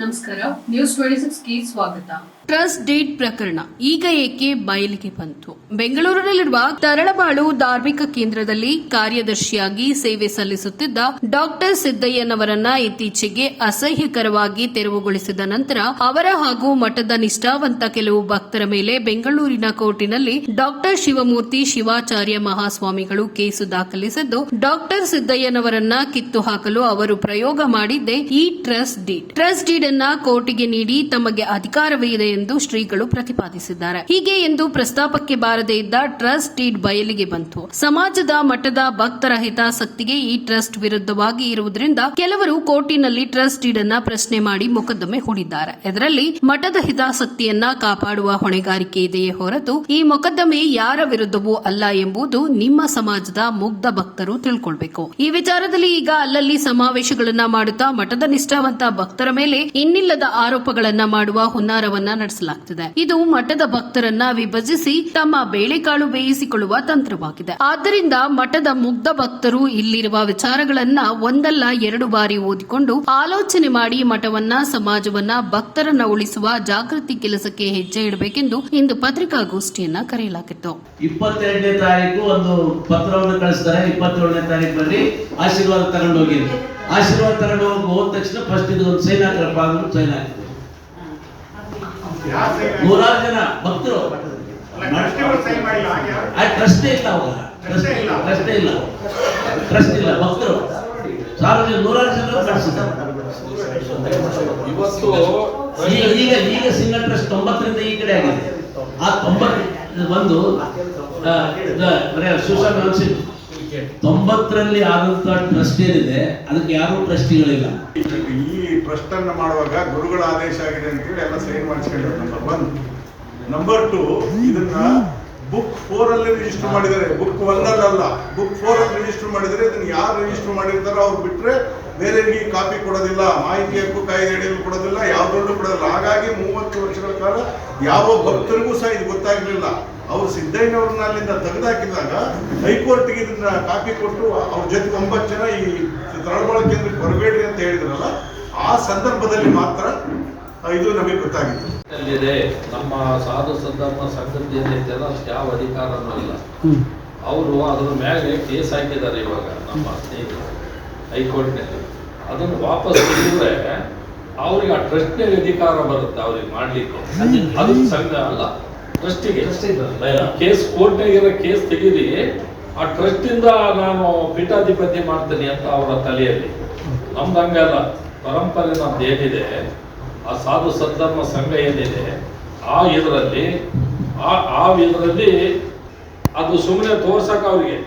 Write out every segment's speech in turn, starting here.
ನಮಸ್ಕಾರ news twenty ಸಿಕ್ಸ್ಗೆ ಸ್ವಾಗತ. Trust deed ಪ್ರಕರಣ ಈಗ ಏಕೆ ಬಯಲಿಗೆ ಬಂತು? ಬೆಂಗಳೂರಿನಲ್ಲಿರುವ ತರಳಬಾಳು ಧಾರ್ಮಿಕ ಕೇಂದ್ರದಲ್ಲಿ ಕಾರ್ಯದರ್ಶಿಯಾಗಿ ಸೇವೆ ಸಲ್ಲಿಸುತ್ತಿದ್ದ ಡಾಕ್ಟರ್ ಸಿದ್ದಯ್ಯನವರನ್ನ ಇತ್ತೀಚೆಗೆ ಅಸಹ್ಯಕರವಾಗಿ ತೆರವುಗೊಳಿಸಿದ ನಂತರ ಅವರ ಹಾಗೂ ಮಠದ ನಿಷ್ಠಾವಂತ ಕೆಲವು ಭಕ್ತರ ಮೇಲೆ ಬೆಂಗಳೂರಿನ ಕೋರ್ಟಿನಲ್ಲಿ ಡಾಕ್ಟರ್ ಶಿವಮೂರ್ತಿ ಶಿವಾಚಾರ್ಯ ಮಹಾಸ್ವಾಮಿಗಳು ಕೇಸು ದಾಖಲಿಸಿದ್ದು, ಡಾಕ್ಟರ್ ಸಿದ್ದಯ್ಯನವರನ್ನ ಕಿತ್ತು ಹಾಕಲು ಅವರು ಪ್ರಯೋಗ ಮಾಡಿದ್ದೇ ಈ ಟ್ರಸ್ಟ್ ಡೀಡ್ ಟ್ರಸ್ಟ್ ಡೀಡ್ ಅನ್ನ ಕೋರ್ಟಿಗೆ ನೀಡಿ ತಮಗೆ ಅಧಿಕಾರವೇ ಇದೆ ಎಂದು ಶ್ರೀಗಳು ಪ್ರತಿಪಾದಿಸಿದ್ದಾರೆ. ಹೀಗೆ ಎಂದು ಪ್ರಸ್ತಾಪಕ್ಕೆ ಬಾರದೇ ಇದ್ದ ಟ್ರಸ್ಟ್ ಡೀಡ್ ಬಯಲಿಗೆ ಬಂತು. ಸಮಾಜದ ಮಠದ ಭಕ್ತರ ಹಿತಾಸಕ್ತಿಗೆ ಈ ಟ್ರಸ್ಟ್ ವಿರುದ್ಧವಾಗಿ ಇರುವುದರಿಂದ ಕೆಲವರು ಕೋರ್ಟಿನಲ್ಲಿ ಟ್ರಸ್ಟ್ ಡೀಡ್ ಅನ್ನ ಪ್ರಶ್ನೆ ಮಾಡಿ ಮೊಕದ್ದಮೆ ಹೂಡಿದ್ದಾರೆ. ಇದರಲ್ಲಿ ಮಠದ ಹಿತಾಸಕ್ತಿಯನ್ನ ಕಾಪಾಡುವ ಹೊಣೆಗಾರಿಕೆ ಇದೆಯೇ ಹೊರತು ಈ ಮೊಕದ್ದಮೆ ಯಾರ ವಿರುದ್ಧವೂ ಅಲ್ಲ ಎಂಬುದು ನಿಮ್ಮ ಸಮಾಜದ ಮುಗ್ಧ ಭಕ್ತರು ತಿಳ್ಕೊಳ್ಬೇಕು. ಈ ವಿಚಾರದಲ್ಲಿ ಈಗ ಅಲ್ಲಲ್ಲಿ ಸಮಾವೇಶಗಳನ್ನ ಮಾಡುತ್ತಾ ಮಠದ ನಿಷ್ಠಾವಂತ ಭಕ್ತರ ಮೇಲೆ ಇನ್ನಿಲ್ಲದ ಆರೋಪಗಳನ್ನ ಮಾಡುವ ಹುನ್ನಾರವನ್ನ ನಡೆಸಲಾಗುತ್ತಿದೆ ಇದು ಮಠದ ಭಕ್ತರನ್ನ ವಿಭಜಿಸಿ ತಮ್ಮ ಬೇಳೆಕಾಳು ಬೇಯಿಸಿಕೊಳ್ಳುವ ತಂತ್ರವಾಗಿದೆ. ಆದ್ದರಿಂದ ಮಠದ ಮುಗ್ಧ ಭಕ್ತರು ಇಲ್ಲಿರುವ ವಿಚಾರಗಳನ್ನ ಒಂದಲ್ಲ ಎರಡು ಬಾರಿ ಓದಿಕೊಂಡು ಆಲೋಚನೆ ಮಾಡಿ ಮಠವನ್ನ, ಸಮಾಜವನ್ನ ಭಕ್ತರನ್ನ ಉಳಿಸುವ ಜಾಗೃತಿ ಕೆಲಸಕ್ಕೆ ಹೆಜ್ಜೆ ಇಡಬೇಕೆಂದು ಇಂದು ಪತ್ರಿಕಾಗೋಷ್ಠಿಯನ್ನ ಕರೆಯಲಾಗಿತ್ತು. ಇಪ್ಪತ್ತೆರಡನೇ ತಾರೀಕು ಒಂದು ಪತ್ರವನ್ನು ಕಳಿಸ್ತಾರೆ. ಇಪ್ಪತ್ತೇಳನೇ ತಾರೀಕಿನಲ್ಲಿ ಆಶೀರ್ವಾದ ತಗೊಂಡು ಹೋಗಿ ಆಶೀರ್ವಾದ ತಗೊಂಡು ಹೋದ ತಕ್ಷಣ ಫಸ್ಟ್ ಇದು ಒಂದು ಸೈನ್ ಹಾಕ್ರಪ್ಪ ಅಂದ್ರೆ ಸೈನ್ ಹಾಕಿದ್ರು ನೂರಾರು ಜನ ಭಕ್ತರು. ಟ್ರಸ್ಟೇ ಇಲ್ಲ ಅವಾಗ. ಟ್ರಸ್ಟೇ ಇಲ್ಲ ಟ್ರಸ್ಟೇ ಇಲ್ಲ. ಟ್ರಸ್ಟ್ ಇಲ್ಲ ಭಕ್ತರು. ಸಾರ್ವಜನಿಕ ನೂರಾರು ಜನ ಕಳಿಸಿದ್ದಾರೆ ಇವತ್ತು ಈಗ ಈಗ ಈಗ ಸಿಂಗಲ್ ಟ್ರಸ್ಟ್ ತೊಂಬತ್ತರಿಂದ ಈ ಕಡೆ ಆಗಿದೆ. ಆ ತೊಂಬತ್ತು ಒಂದು ಸುಶಾಂತ್ ಸಿಂಗ್ ತೊಂಬತ್ತರಲ್ಲಿ ಆದಂತ ಟ್ರಸ್ಟ್ ಏನಿದೆ, ಅದಕ್ಕೆ ಯಾರು ಟ್ರಸ್ಟಿಗಳಿಲ್ಲ ಈ ಟ್ರಸ್ಟ್ ಅನ್ನ ಮಾಡುವಾಗ ಗುರುಗಳ ಆದೇಶ ಆಗಿದೆ ಅಂತೇಳಿ ಎಲ್ಲ ಸೈನ್ ಮಾಡಿಸ್ಕೊಂಡಿದ್ದಾರೆ ನಂಬರ್ ಒನ್ ನಂಬರ್ ಟು ಇದನ್ನ ಬುಕ್ ಫೋರ್ ಅಲ್ಲಿ ರಿಜಿಸ್ಟರ್ ಮಾಡಿದ್ದಾರೆ. ಬುಕ್ ಒನ್ ಅಲ್ಲಿ ಬುಕ್ ಫೋರ್ ಅಲ್ಲಿ ರಿಜಿಸ್ಟರ್ ಮಾಡಿದರೆ ಇದನ್ನ ಯಾರು ರಿಜಿಸ್ಟರ್ ಮಾಡಿರ್ತಾರೋ ಅವ್ರು ಬಿಟ್ರೆ ಬೇರೆಯವರಿಗೆ ಕಾಪಿ ಕೊಡೋದಿಲ್ಲ, ಮಾಹಿತಿ ಹಕ್ಕು ಕಾಯ್ದೆ ಅಡಿಯಲ್ಲಿ ಕೊಡೋದಿಲ್ಲ ಯಾವ್ದೊಂದು ಕೊಡೋದಿಲ್ಲ. ಹಾಗಾಗಿ ಮೂವತ್ತು ವರ್ಷಗಳ ಕಾಲ ಯಾವ ಭಕ್ತರಿಗೂ ಸಹ ಇದು ಗೊತ್ತಾಗ್ಲಿಲ್ಲ. ಅವರು ಸಿದ್ದಯ್ಯನವ್ರನ್ನ ಅಲ್ಲಿಂದ ತೆಗೆದಾಕಿದಾಗ ಹೈಕೋರ್ಟ್ಗೆ ಇದನ್ನ ಕಾಪಿ ಕೊಟ್ಟು ಅವ್ರ ಜೊತೆ ಒಂಬತ್ತು ಜನ ಈ ತಳಬಳ ಕೇಂದ್ರಕ್ಕೆ ಬರಬೇಡ್ರಿ ಅಂತ ಹೇಳಿದ್ರಲ್ಲ ಆ ಸಂದರ್ಭದಲ್ಲಿ ಮಾತ್ರ ಇದು ನಮಗೆ ಗೊತ್ತಾಗಿತ್ತು. ಅಲ್ಲಿದೆ ನಮ್ಮ ಸಾಧು ಸಂದರ್ಭ ಸಂಗತಿ ಏನೈತೆಲ್ಲ ಅದಕ್ಕೆ ಯಾವ ಅಧಿಕಾರನೂ ಇಲ್ಲ. ಅವರು ಅದ್ರ ಮೇಲೆ ಕೇಸ್ ಹಾಕಿದ್ದಾರೆ ಇವಾಗ ನಮ್ಮ ಸ್ನೇಹಿತರು ಹೈಕೋರ್ಟ್ನಲ್ಲಿ. ಅದನ್ನು ವಾಪಸ್ ತೆಗೆದ್ರೆ ಅವ್ರಿಗೆ ಆ ಟ್ರಸ್ಟ್ನಲ್ಲಿ ಅಧಿಕಾರ ಬರುತ್ತೆ ಅವ್ರಿಗೆ ಮಾಡ್ಲಿಕ್ಕೆ. ಅದು ಸಂಘ ಅಲ್ಲ. ಟ್ರಸ್ಟಿಗೆ ಕೇಸ್ ಕೋರ್ಟ್ನಾಗಿರೋ ಕೇಸ್ ತೆಗೀರಿ ಆ ಟ್ರಸ್ಟಿಂದ ನಾನು ಪೀಠಾಧಿಪತಿ ಮಾಡ್ತೀನಿ ಅಂತ ಅವರ ತಲೆಯಲ್ಲಿ. ನಮ್ದು ಹಂಗಲ್ಲ ಪರಂಪರೆ ನಮ್ದು ಏನಿದೆ ಆ ಸಾಧು ಸದ್ಧರ್ಮ ಸಂಘ ಏನಿದೆ ಆ ಇದರಲ್ಲಿ ಆ ಆ ಇದರಲ್ಲಿ ಅದು ಸುಮ್ಮನೆ ತೋರ್ಸಕ್ ಅವ್ರಿಗೆ.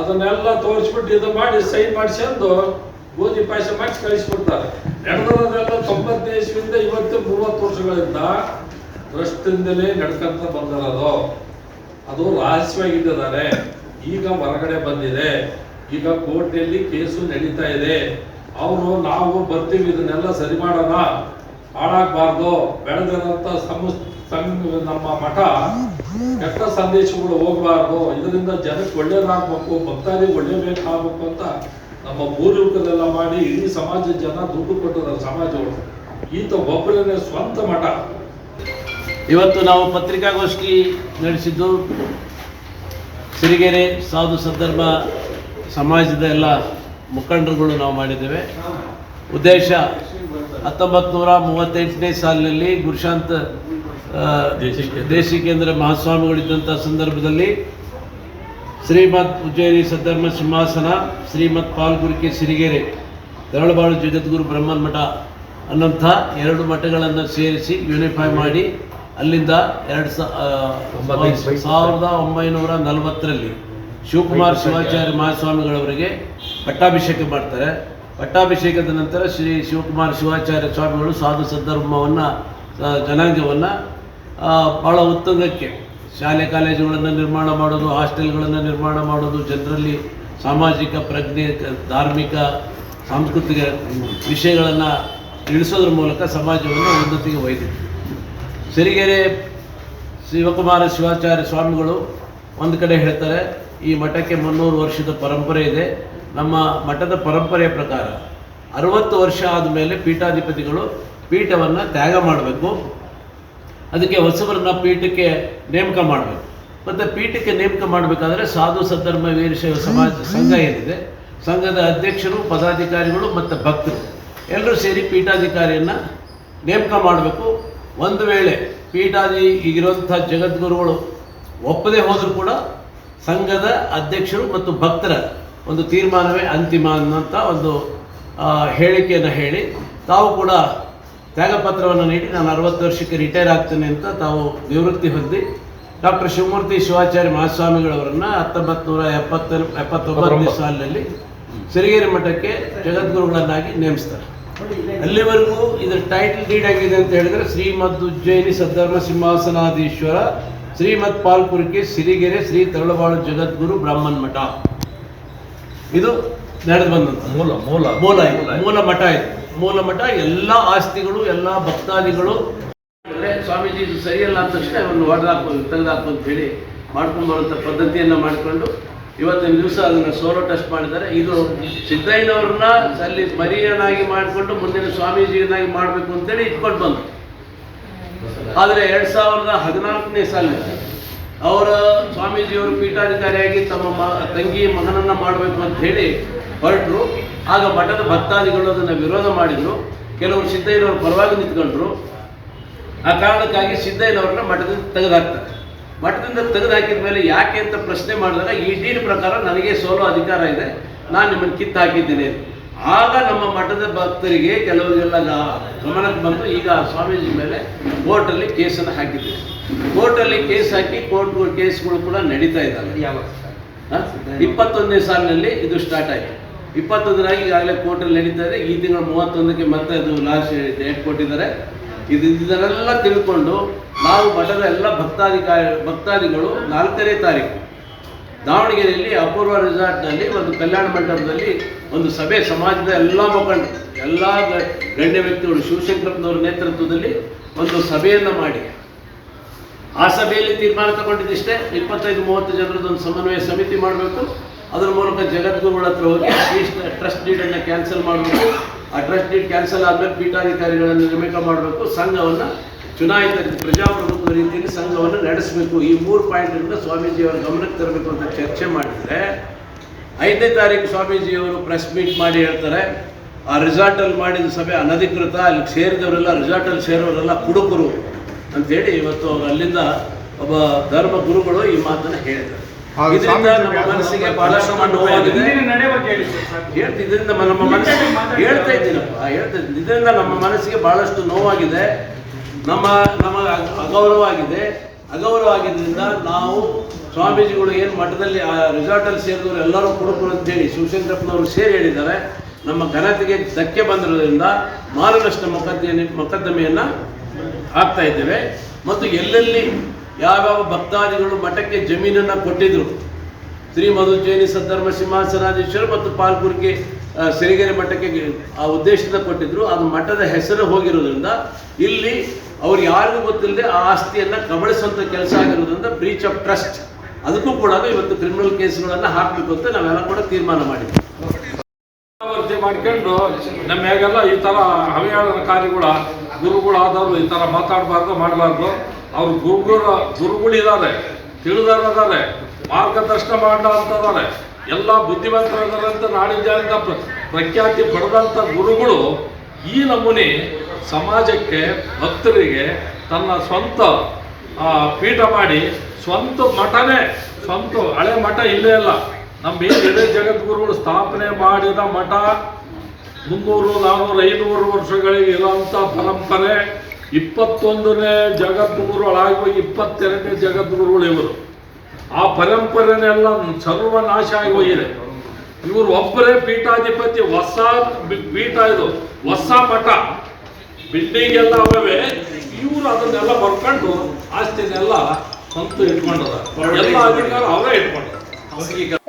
ಅದನ್ನೆಲ್ಲ ತೋರಿಸ್ಬಿಟ್ಟು ಇದು ಮಾಡಿ ಸೈನ್ ಮಾಡಿಸ್ಕೊಂಡು ಗೋಧಿ ಪಾಯಸ ಮಾಡಿಸಿ ಕಳಿಸ್ಬಿಡ್ತಾರೆ. ನಡೆದದೆಲ್ಲ ತೊಂಬತ್ತನೇ ಇಸ್ವಿಯಿಂದ ಇವತ್ತು ಮೂವತ್ತು ವರ್ಷಗಳಿಂದ ಟ್ರಸ್ಟಿಂದಲೇ ನಡ್ಕೊಂತ ಬಂದಿರೋದು. ಅದು ರಹಸ್ಯವಾಗಿದ್ದಾರೆ ಈಗ ಹೊರಗಡೆ ಬಂದಿದೆ. ಈಗ ಕೋರ್ಟ್ನಲ್ಲಿ ಕೇಸು ನಡೀತಾ ಇದೆ. ಅವರು ನಾವು ಬರ್ತೀವಿ, ಇದನ್ನೆಲ್ಲ ಸರಿ ಮಾಡೋಣ. ಹಾಳಾಗಬಾರ್ದು. ಬೆಳೆದಿರೋಂಥ ನಮ್ಮ ಮಠ ಕೆಟ್ಟ ಸಂದೇಶಗಳು ಹೋಗಬಾರ್ದು. ಇದರಿಂದ ಜನಕ್ಕೆ ಒಳ್ಳೇದಾಗಬೇಕು ಭಕ್ತಾದಿಗೆ ಒಳ್ಳೇಬೇಕಾಗಬೇಕು ಅಂತ ನಮ್ಮ ಪೂರ್ವಿಕರೆಲ್ಲ ಮಾಡಿ ಇಡೀ ಸಮಾಜದ ಜನ ದುಡ್ಡು ಕೊಟ್ಟಿದ್ದಾರೆ ಸಮಾಜಗಳು ಈತ ಒಬ್ಬರೇ ಸ್ವಂತ ಮಠ. ಇವತ್ತು ನಾವು ಪತ್ರಿಕಾಗೋಷ್ಠಿ ನಡೆಸಿದ್ದು ಸಿರಿಗೆರೆ ಸಾಧು ಸಂದರ್ಭ ಸಮಾಜದ ಎಲ್ಲ ಮುಖಂಡರುಗಳು ನಾವು ಮಾಡಿದ್ದೇವೆ. ಉದ್ದೇಶ ಹತ್ತೊಂಬತ್ತು ನೂರ ಮೂವತ್ತೆಂಟನೇ ಸಾಲಿನಲ್ಲಿ ಗುರುಶಾಂತ ದೇಶಿಕೇಂದ್ರ ಮಹಾಸ್ವಾಮಿಗಳಿದ್ದಂಥ ಸಂದರ್ಭದಲ್ಲಿ ಶ್ರೀಮತ್ ಉಜ್ಜಯಿನಿ ಸದ್ಧರ್ಮ ಸಿಂಹಾಸನ, ಶ್ರೀಮತ್ ಪಾಲ್ಗುರಿಕೆ ಸಿರಿಗೆರೆ, ತರಳಬಾಳು ಜಗದ್ಗುರು ಬ್ರಹ್ಮನ್ ಮಠ ಅನ್ನಂಥ ಎರಡು ಮಠಗಳನ್ನು ಸೇರಿಸಿ ಯೂನಿಫೈ ಮಾಡಿ ಅಲ್ಲಿಂದ ಎರಡು ಸಾವಿರದ ಒಂಬೈನೂರ ನಲವತ್ತರಲ್ಲಿ ಶಿವಕುಮಾರ್ ಶಿವಾಚಾರ್ಯ ಮಹಾಸ್ವಾಮಿಗಳವರಿಗೆ ಪಟ್ಟಾಭಿಷೇಕ ಮಾಡ್ತಾರೆ. ಪಟ್ಟಾಭಿಷೇಕದ ನಂತರ ಶ್ರೀ ಶಿವಕುಮಾರ್ ಶಿವಾಚಾರ್ಯ ಸ್ವಾಮಿಗಳು ಸಾಧು ಸದ್ಧರ್ಮವನ್ನು ಜನಾಂಗವನ್ನು ಭಾಳ ಉತ್ತುಂಗಕ್ಕೆ ಶಾಲೆ ಕಾಲೇಜುಗಳನ್ನು ನಿರ್ಮಾಣ ಮಾಡೋದು ಹಾಸ್ಟೆಲ್ಗಳನ್ನು ನಿರ್ಮಾಣ ಮಾಡೋದು ಜನರಲ್ಲಿ ಸಾಮಾಜಿಕ ಪ್ರಜ್ಞೆ ಧಾರ್ಮಿಕ ಸಾಂಸ್ಕೃತಿಕ ವಿಷಯಗಳನ್ನು ತಿಳಿಸೋದ್ರ ಮೂಲಕ ಸಮಾಜವನ್ನು ಉನ್ನತಿಗೆ ಒಯ್ದಿದೆ. ಸಿರಿಗೆರೆ ಶಿವಕುಮಾರ ಶಿವಾಚಾರ್ಯ ಸ್ವಾಮಿಗಳು ಒಂದು ಕಡೆ ಹೇಳ್ತಾರೆ, ಈ ಮಠಕ್ಕೆ ಮುನ್ನೂರು ವರ್ಷದ ಪರಂಪರೆ ಇದೆ. ನಮ್ಮ ಮಠದ ಪರಂಪರೆಯ ಪ್ರಕಾರ ಅರವತ್ತು ವರ್ಷ ಆದಮೇಲೆ ಪೀಠಾಧಿಪತಿಗಳು ಪೀಠವನ್ನು ತ್ಯಾಗ ಮಾಡಬೇಕು. ಅದಕ್ಕೆ ಹೊಸಬರನ್ನ ಪೀಠಕ್ಕೆ ನೇಮಕ ಮಾಡಬೇಕು. ಮತ್ತು ಪೀಠಕ್ಕೆ ನೇಮಕ ಮಾಡಬೇಕಾದ್ರೆ ಸಾಧು ಸದ್ಧರ್ಮ ವೀರಶೈವ ಸಮಾಜ ಸಂಘ ಏನಿದೆ, ಸಂಘದ ಅಧ್ಯಕ್ಷರು, ಪದಾಧಿಕಾರಿಗಳು ಮತ್ತು ಭಕ್ತರು. ಎಲ್ಲರೂ ಸೇರಿ ಪೀಠಾಧಿಕಾರಿಯನ್ನು ನೇಮಕ ಮಾಡಬೇಕು. ಒಂದು ವೇಳೆ ಪೀಠಾದಿ ಈಗಿರುವಂಥ ಜಗದ್ಗುರುಗಳು ಒಪ್ಪದೇ ಹೋದರೂ ಕೂಡ ಸಂಘದ ಅಧ್ಯಕ್ಷರು ಮತ್ತು ಭಕ್ತರ ಒಂದು ತೀರ್ಮಾನವೇ ಅಂತಿಮ ಅನ್ನೋಂಥ ಒಂದು ಹೇಳಿಕೆಯನ್ನು ಹೇಳಿ ತಾವು ಕೂಡ ತ್ಯಾಗಪತ್ರವನ್ನು ನೀಡಿ ನಾನು ಅರವತ್ತು ವರ್ಷಕ್ಕೆ ರಿಟೈರ್ ಆಗ್ತೇನೆ ಅಂತ ತಾವು ನಿವೃತ್ತಿ ಹೊಂದಿ ಡಾಕ್ಟರ್ ಶಿವಮೂರ್ತಿ ಶಿವಾಚಾರ್ಯ ಮಹಾಸ್ವಾಮಿಗಳವರನ್ನು ಹತ್ತೊಂಬತ್ತು ನೂರ ಎಪ್ಪತ್ತ ಎಪ್ಪತ್ತೊಂಬತ್ತನೇ ಸಾಲಿನಲ್ಲಿ ಸಿರಿಗೇರಿ ಮಠಕ್ಕೆ ಜಗದ್ಗುರುಗಳನ್ನಾಗಿ ನೇಮಿಸ್ತಾರೆ. ಅಲ್ಲಿವರೆಗೂ ಇದರ ಟೈಟಲ್ ಡೀಡ್ ಆಗಿದೆ ಅಂತ ಹೇಳಿದ್ರೆ ಶ್ರೀಮದ್ ಉಜ್ಜಯಿನಿ ಸದ್ಧರ್ಮ ಸಿಂಹಾಸನಾಧೀಶ್ವರ ಶ್ರೀಮದ್ ಪಾಲ್ಪುರಕ್ಕೆ ಸಿರಿಗೆರೆ ಶ್ರೀ ತರಳಬಾಳು ಜಗದ್ಗುರು ಬ್ರಾಹ್ಮಣ ಮಠ. ಇದು ನಡೆದು ಬಂದಂತ. ಮೂಲ ಮೂಲ. ಮೂಲ ಮೂಲ. ಮಠ ಇದು. ಮೂಲ ಮಠ ಎಲ್ಲ ಆಸ್ತಿಗಳು ಎಲ್ಲ ಭಕ್ತಾದಿಗಳು. ಸ್ವಾಮೀಜಿ ಇದು ಸರಿಯಲ್ಲ ಅಂತ ತಕ್ಷಣ ಒಂದು ಹೊಡೆದಾಕು ತೆಗೆದಾಕು ಅಂತ ಹೇಳಿ ಮಾಡ್ಕೊಂಡು ಬರುವಂಥ ಪದ್ಧತಿಯನ್ನು ಮಾಡಿಕೊಂಡು ಇವತ್ತಿನ ದಿವಸ ಅದನ್ನು ಸೋಲೋ ಟೆಸ್ಟ್ ಮಾಡಿದ್ದಾರೆ. ಇದು ಸಿದ್ದಯ್ಯನವ್ರನ್ನ ಅಲ್ಲಿ ಮರಿಯನಾಗಿ ಮಾಡಿಕೊಂಡು ಮುಂದಿನ ಸ್ವಾಮೀಜಿಯನ್ನಾಗಿ ಮಾಡಬೇಕು ಅಂತೇಳಿ ಇಟ್ಕೊಂಡು ಬಂದರು. ಆದರೆ ಎರಡು ಸಾವಿರದ ಹದಿನಾಲ್ಕನೇ ಸಾಲಿನಲ್ಲಿ ಅವರ ಸ್ವಾಮೀಜಿಯವರು ಪೀಠಾಧಿಕಾರಿಯಾಗಿ ತಮ್ಮ ಮ, ತಂಗಿ ಮಗನನ್ನು ಮಾಡಬೇಕು ಅಂತ ಹೇಳಿ ಹೊರಟರು. ಆಗ ಮಠದ ಭಕ್ತಾದಿಗಳು ಅದನ್ನು ವಿರೋಧ ಮಾಡಿದರು. ಕೆಲವರು ಸಿದ್ದಯ್ಯನವರು ಪರವಾಗಿ ನಿಂತ್ಕೊಂಡ್ರು. ಆ ಕಾರಣಕ್ಕಾಗಿ ಸಿದ್ದಯ್ಯನವ್ರನ್ನ ಮಠದಿಂದ ತೆಗೆದುಹಾಕ್ತಾರೆ ಮಠದಿಂದ ತೆಗೆದುಹಾಕಿದ ಮೇಲೆ ಯಾಕೆ ಅಂತ ಪ್ರಶ್ನೆ ಮಾಡಿದಾಗ ಈ ಡೀಲ್ ಪ್ರಕಾರ ನನಗೆ ಸೋಲೋ ಅಧಿಕಾರ ಇದೆ ನಾನು ನಿಮ್ಮನ್ನು ಕಿತ್ತು ಹಾಕಿದ್ದೀನಿ ಆಗ ನಮ್ಮ ಮಠದ ಭಕ್ತರಿಗೆ ಕೆಲವರಿಗೆಲ್ಲ ಗಮನಕ್ಕೆ ಬಂದು ಈಗ ಸ್ವಾಮೀಜಿ ಮೇಲೆ ಕೋರ್ಟಲ್ಲಿ ಕೇಸನ್ನು ಹಾಕಿದ್ದೀವಿ ಕೋರ್ಟಲ್ಲಿ ಕೇಸ್ ಹಾಕಿ ಕೋರ್ಟ್ ಕೇಸ್ಗಳು ಕೂಡ ನಡೀತಾ ಇದ್ದಾವೆ. ಯಾವಾಗ ಇಪ್ಪತ್ತೊಂದನೇ ಸಾಲಿನಲ್ಲಿ ಇದು ಸ್ಟಾರ್ಟ್ ಆಯಿತು. ಇಪ್ಪತ್ತೊಂದರಾಗಿ ಈಗಾಗಲೇ ಕೋರ್ಟಲ್ಲಿ ನಡೀತಾ ಇದೆ. ಈ ತಿಂಗಳ ಮೂವತ್ತೊಂದಕ್ಕೆ ಮತ್ತೆ ಅದು ಲಾಸ್ಟ್ ಡೇಟ್ ಕೊಟ್ಟಿದ್ದಾರೆ. ಇದು ಇದನ್ನೆಲ್ಲ ತಿಳ್ಕೊಂಡು ನಾವು ಮಠದ ಎಲ್ಲ ಭಕ್ತಾಧಿಕಾರಿ ಭಕ್ತಾದಿಗಳು ನಾಲ್ಕನೇ ತಾರೀಕು ದಾವಣಗೆರೆಯಲ್ಲಿ ಅಪೂರ್ವ ರೆಸಾರ್ಟ್ನಲ್ಲಿ ಒಂದು ಕಲ್ಯಾಣ ಮಂಟಪದಲ್ಲಿ ಒಂದು ಸಭೆ ಸಮಾಜದ ಎಲ್ಲ ಮುಖಂಡ, ಎಲ್ಲ ಗಣ್ಯ ವ್ಯಕ್ತಿಗಳು ಶಿವಶಂಕರಪ್ಪನವರ ನೇತೃತ್ವದಲ್ಲಿ ಒಂದು ಸಭೆಯನ್ನು ಮಾಡಿ. ಆ ಸಭೆಯಲ್ಲಿ ತೀರ್ಮಾನ ತಗೊಂಡಿದ್ದಿಷ್ಟೇ ಇಪ್ಪತ್ತೈದು, ಮೂವತ್ತು ಜನರದ್ದು ಸಮನ್ವಯ ಸಮಿತಿ ಮಾಡಬೇಕು. ಅದರ ಮೂಲಕ ಜಗದ್ಗುರುಗಳ ಹತ್ರ ಹೋಗಿ ಟ್ರಸ್ಟ್ ಡೀಡನ್ನು ಕ್ಯಾನ್ಸಲ್ ಮಾಡಬೇಕು. ಆ ಟ್ರಸ್ಟ್ ಡೀಡ್ ಕ್ಯಾನ್ಸಲ್ ಆದಮೇಲೆ ಪೀಠಾಧಿಕಾರಿಗಳನ್ನು ನೇಮಕ ಮಾಡಬೇಕು. ಸಂಘವನ್ನು ಚುನಾಯಿತ ಪ್ರಜಾಪ್ರಭುತ್ವ ರೀತಿಯಲ್ಲಿ ಸಂಘವನ್ನು ನಡೆಸಬೇಕು. ಈ ಮೂರು ಪಾಯಿಂಟನ್ನು ಸ್ವಾಮೀಜಿಯವರ ಗಮನಕ್ಕೆ ತರಬೇಕು ಅಂತ ಚರ್ಚೆ ಮಾಡಿದರೆ, ಐದನೇ ತಾರೀಕು ಸ್ವಾಮೀಜಿಯವರು ಪ್ರೆಸ್ ಮೀಟ್ ಮಾಡಿ ಹೇಳ್ತಾರೆ, ಆ ರಿಸಾರ್ಟಲ್ಲಿ ಮಾಡಿದ ಸಭೆ ಅನಧಿಕೃತ, ಅಲ್ಲಿ ಸೇರಿದವರೆಲ್ಲ ರಿಸಾರ್ಟಲ್ಲಿ ಸೇರೋರೆಲ್ಲ ಕುಡುಕರು ಅಂತೇಳಿ ಇವತ್ತು ಅವರು ಅಲ್ಲಿಂದ ಒಬ್ಬ ಧರ್ಮ ಗುರುಗಳು ಈ ಮಾತನ್ನು ಹೇಳಿದ್ದಾರೆ ಆ ಇದರಿಂದ ನಮ್ಮ ಮನಸ್ಸಿಗೆ ಬಹಳಷ್ಟು ನೋವಾಗಿದೆ ನಡೆ ಬಗ್ಗೆ ಹೇಳಿ ಸರ್ ಹೇಳ್ತಿ ಇದರಿಂದ ನಮ್ಮ ಮನಸ್ಸಿಗೆ ಹೇಳ್ತಾ ಇದ್ದೀನಪ್ಪ ಹೇಳ್ತಾ ಇದ್ದೀನಿ. ಇದರಿಂದ ನಮ್ಮ ಮನಸ್ಸಿಗೆ ಬಹಳಷ್ಟು ನೋವಾಗಿದೆ. ನಮ್ಮ ನಮ್ಮ ಅಗ- ಅಗೌರವ ಆಗಿದೆ. ಅಗೌರವ ಆಗಿದ್ದರಿಂದ ನಾವು ಸ್ವಾಮೀಜಿಗಳು ಏನು ಮಠದಲ್ಲಿ ಆ ರಿಸಾರ್ಟಲ್ಲಿ ಸೇರಿದವರು ಎಲ್ಲರೂ ಕುಡುಕರು ಅಂತೇಳಿ ಶಿವಶಂಕರಪ್ಪನವರು ಸೇರಿ ಹೇಳಿದ್ದಾರೆ. ನಮ್ಮ ಘನತೆಗೆ ಧಕ್ಕೆ ಬಂದಿರೋದ್ರಿಂದ ಮಾನನಷ್ಟ ಮೊಕದ್ದಮೆ ಮೊಕದ್ದಮೆಯನ್ನು ಹಾಕ್ತಾ ಇದ್ದೇವೆ. ಮತ್ತು ಎಲ್ಲೆಲ್ಲಿ ಯಾವ್ಯಾವ ಭಕ್ತಾದಿಗಳು ಮಠಕ್ಕೆ ಜಮೀನನ್ನು ಕೊಟ್ಟಿದ್ರು? ಶ್ರೀ ಮಧುಜೈನಿ ಸದ್ಧರ್ಮ ಸಿಂಹಾಸನಾಧೀಶ್ವರ ಮತ್ತು ಪಾಲ್ಪುರ್ಗೆ ಸಿರಿಗೆರೆ ಮಠಕ್ಕೆ ಆ ಉದ್ದೇಶದಿಂದ ಕೊಟ್ಟಿದ್ರು. ಅದು ಮಠದ ಹೆಸರು ಹೋಗಿರೋದ್ರಿಂದ ಇಲ್ಲಿ ಅವ್ರು ಯಾರಿಗೂ ಗೊತ್ತಿಲ್ಲದೆ ಆ ಆಸ್ತಿಯನ್ನು ಕಬಳಿಸುವಂಥ ಕೆಲಸ ಆಗಿರೋದ್ರಿಂದ ಬ್ರೀಚ್ ಆಫ್ ಟ್ರಸ್ಟ್ ಅದಕ್ಕೂ ಕೂಡ ಇವತ್ತು ಕ್ರಿಮಿನಲ್ ಕೇಸ್ಗಳನ್ನು ಹಾಕಬೇಕು ಅಂತ ನಾವೆಲ್ಲ ಕೂಡ ತೀರ್ಮಾನ ಮಾಡಿದ್ವಿ. ಮಾಡ್ಕೊಂಡು ನಮ್ಮೆಲ್ಲ ಈ ತರ ಕಾರ್ಯಗಳ ಗುರುಗಳಾದವರು ಈ ತರ ಮಾತಾಡಬಾರ್ದು, ಮಾಡಬಾರ್ದು. ಅವ್ರು ಗುರುಗಳ ಗುರುಗಳಿದ್ದಾರೆ ತಿಳಿದಾರೆ ಮಾರ್ಗದರ್ಶನ ಮಾಡ ಇದ್ದಾರೆ ಎಲ್ಲ ಬುದ್ಧಿವಂತರಿದ್ದಾರೆ ಅಂತ ಪ್ರ- ಪ್ರಖ್ಯಾತಿ ಪಡೆದಂಥ ಗುರುಗಳು ಈ ನಮೂನೆ ಸಮಾಜಕ್ಕೆ ಭಕ್ತರಿಗೆ ತನ್ನ ಸ್ವಂತ ಪೀಠ ಮಾಡಿ ಸ್ವಂತ ಮಠನೇ, ಸ್ವಂತ ಹಳೆ ಮಠ ಇಲ್ಲೇ ಅಲ್ಲ ನಮ್ಮ ಈ ಹಿರಿಯ ಜಗದ್ಗುರುಗಳು ಸ್ಥಾಪನೆ ಮಾಡಿದ ಮಠ, ಮುನ್ನೂರು ನಾನ್ನೂರು ಐನೂರು ವರ್ಷಗಳಿಗೆ ಇರೋಂಥ ಪರಂಪರೆ. ಇಪ್ಪತ್ತೊಂದನೇ ಜಗದ್ಗುರುಗಳಾಗುವ ಇಪ್ಪತ್ತೆರಡನೇ ಜಗದ್ಗುರುಗಳು ಇವರು. ಆ ಪರಂಪರೆನೆಲ್ಲ ಸರ್ವನಾಶ ಆಗಿ ಹೋಗಿದೆ. ಇವರು ಒಬ್ಬರೇ ಪೀಠಾಧಿಪತಿ, ಹೊಸ ಪೀಠ ಇದು, ಹೊಸ ಮಠ. ಬಿಲ್ಡಿಂಗ್ ಎಲ್ಲ ಅವೇ ಇವರು ಅದನ್ನೆಲ್ಲ ಬರ್ಕೊಂಡು ಆಸ್ತಿನೆಲ್ಲ ಸ್ವಂತ ಇಟ್ಕೊಂಡದ ಎಲ್ಲ ಅಧಿಕಾರ ಅವರೇ ಇಟ್ಕೊಂಡದ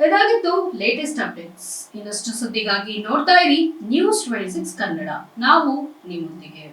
ಇದಾಗಿತ್ತು ಲೇಟೆಸ್ಟ್ ಅಪ್ಡೇಟ್ಸ್ ಇನ್ನಷ್ಟು ಸುದ್ದಿಗಾಗಿ ನೋಡ್ತಾ ಇರಿ ನ್ಯೂಸ್ ಟ್ವೆಂಟಿ ಸಿಕ್ಸ್ ಕನ್ನಡ. ನಾವು ನಿಮ್ಮೊಂದಿಗೆ.